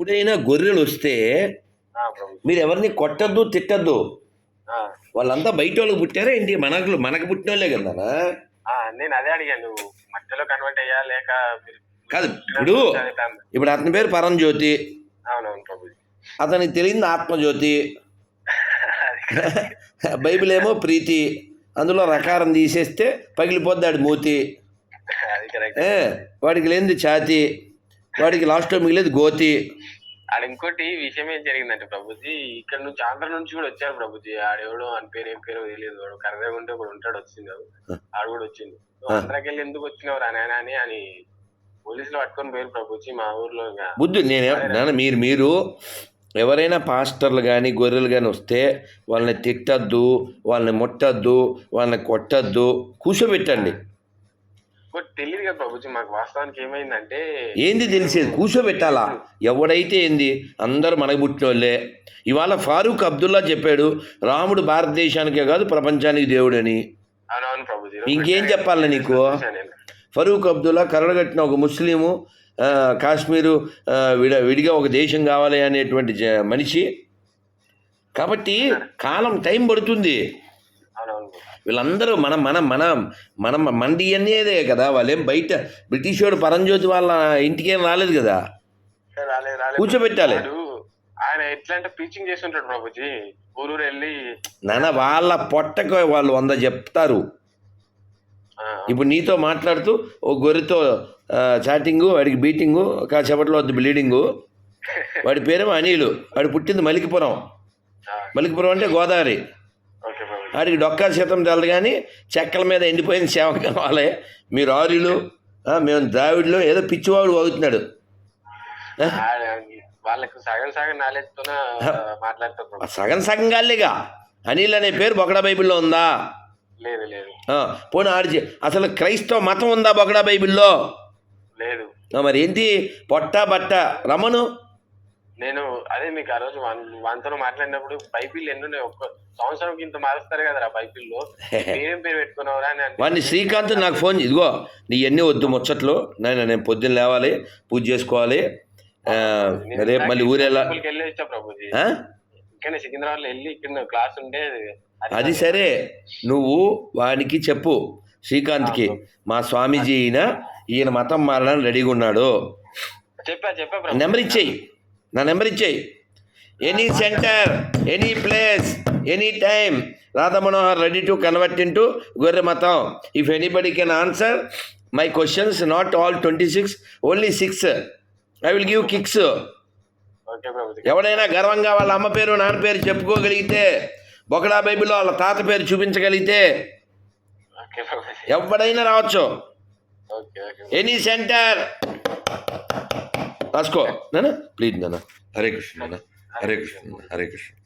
ఎప్పుడైనా గొర్రెలు వస్తే మీరు ఎవరిని కొట్టద్దు తిట్టద్దు? వాళ్ళంతా బయట వాళ్ళకి పుట్టారా ఏంటి? మనకు మనకు పుట్టిన వాళ్ళే కదా నేను అదే అడిగాను మధ్యలో కన్వర్ట్ అయ్యా లేక కాదు, ఇప్పుడు-. ఇప్పుడు అతని పేరు పరంజ్యోతి. అతనికి తెలియదు ఆత్మజ్యోతి. బైబిల్ ఏమో ప్రీతి. అందులో రకారం తీసేస్తే పగిలిపోద్దాడు మూతి. వాడికి లేనిది ఛాతి. వాడికి లాస్ట్లో మిగిలేదు గోతి. ఆడ ఇంకోటి విషయం ఏం జరిగిందంటే ప్రభుజీ ఇక్కడ నుంచి ఆంధ్ర నుంచి కూడా వచ్చారు ప్రభుజీ. ఆడెవడో అని పేరు ఏం పేరు తెలియదు. వాడు కర్రగా ఉంటే ఒకడు ఉంటాడు వచ్చింది ఆడు కూడా వచ్చింది ఆంధ్రాకి వెళ్ళి ఎందుకు వచ్చినావు రా నాయనా అని అని పోలీసులు పట్టుకొని పోయారు ప్రభుజీ మా ఊర్లో బుద్ధి నేనే మీరు మీరు ఎవరైనా పాస్టర్లు కానీ గొర్రెలు కానీ వస్తే వాళ్ళని తిట్టద్దు వాళ్ళని ముట్టద్దు వాళ్ళని కొట్టద్దు కూర్చోబెట్టండి. తెలియదు కదా ప్రభుజీ మాకు వాస్తవానికి ఏమైందంటే ఏంది తెలిసేది కూర్చోబెట్టాలా? ఎవడైతే ఏంది? అందరూ మనకు పుట్టిన వాళ్ళే ఇవాళ ఫారూక్ అబ్దుల్లా చెప్పాడు రాముడు భారతదేశానికే కాదు ప్రపంచానికి దేవుడని. అవునవును ప్రభుజీ ఇంకేం చెప్పాలి నీకు. ఫరూక్ అబ్దుల్లా కరడగట్టిన ఒక ముస్లిము కాశ్మీరు విడ విడిగా ఒక దేశం కావాలి అనేటువంటి మనిషి. కాబట్టి కాలం టైం పడుతుంది. వీళ్ళందరూ మన మన మన మన మన డిఎన్ఏదే కదా వాళ్ళేం బయట బ్రిటిష్ వాడు పరంజ్యోతి వాళ్ళ ఇంటికేం రాలేదు కదా. కూర్చోబెట్టాలి. ఆయన ఎట్లా అంటే టీచింగ్ చేస్తుంటాడు ప్రభుజీ? ఊరూరు వెళ్ళి నాన్న వాళ్ళ పొట్టకు వాళ్ళు వంద చెప్తారు. ఇప్పుడు నీతో మాట్లాడుతూ ఓ గొర్రెతో చాటింగు వాడికి బీటింగు కాసేపట్లో వద్దు బ్లీడింగు. వాడి పేరేమో అనిలు వాడు పుట్టింది మలికిపురం. మలికిపురం అంటే గోదావరి. వాడికి డొక్కా శాతం తెలదు కానీ చెక్కల మీద ఎండిపోయిన సేవ కావాలి. మీరు ఆరులు ఆ, మేము ద్రావిడులు ఏదో పిచ్చివాడు వాగుతున్నాడు. వాళ్ళకు సగం సగం గాలిగా అనిల్ అనే పేరు బొకడా బైబిల్లో ఉందా? లేదు లేదు. పోనీ ఆడి అసలు క్రైస్తవ మతం ఉందా బొకడా బైబిల్లో? లేదు. మరి ఏంటి? పొట్ట బట్ట రమను నేను అదే మీకు ఆ రోజు వాన్- వానితో మాట్లాడినప్పుడు బైబిల్ ఎన్నున్నాయి? ఒక్క సంవత్సరం ఇంత మారుస్తారు కదరా బైబిల్లో? మీరేం పేరు పెట్టుకున్నావురా అని వాడిని శ్రీకాంత్ నాకు ఫోన్ ఇదిగో నీ ఎన్ని వద్దు ముచ్చట్లు. నేను నేను పొద్దున్న లేవాలి పూజ చేసుకోవాలి. రేపు మళ్ళీ ఊరేలా టెంపుల్కి వెళ్ళి వచ్చా ప్రభుజీ? ఇక్కడ సికింద్రాబాద్ వెళ్ళి ఇక్కడ క్లాస్ ఉంటే అది సరే. నువ్వు వానికి చెప్పు శ్రీకాంత్కి. మా స్వామీజీ ఈయన ఈయన మతం మారడానికి రెడీగా ఉన్నాడు. చెప్పా చెప్పా నెంబర్ ఇచ్చేయి. నా నెంబర్ ఇచ్చేయి. Any centre any place any time. Radha Manohar ready to convert into గొర్రె మతం. If anybody can answer my questions not all twenty six only six. I will give kicks. ఎవడైనా గర్వంగా వాళ్ళ అమ్మ పేరు నాన్న పేరు చెప్పుకోగలిగితే బొకడా బైబిల్లో వాళ్ళ తాత పేరు చూపించగలిగితే ఎవడైనా రావచ్చు. Any centre. रास्को है ना प्लीज़ नाना हरे कृष्ण नाना हरे कृष्ण हरे कृष्ण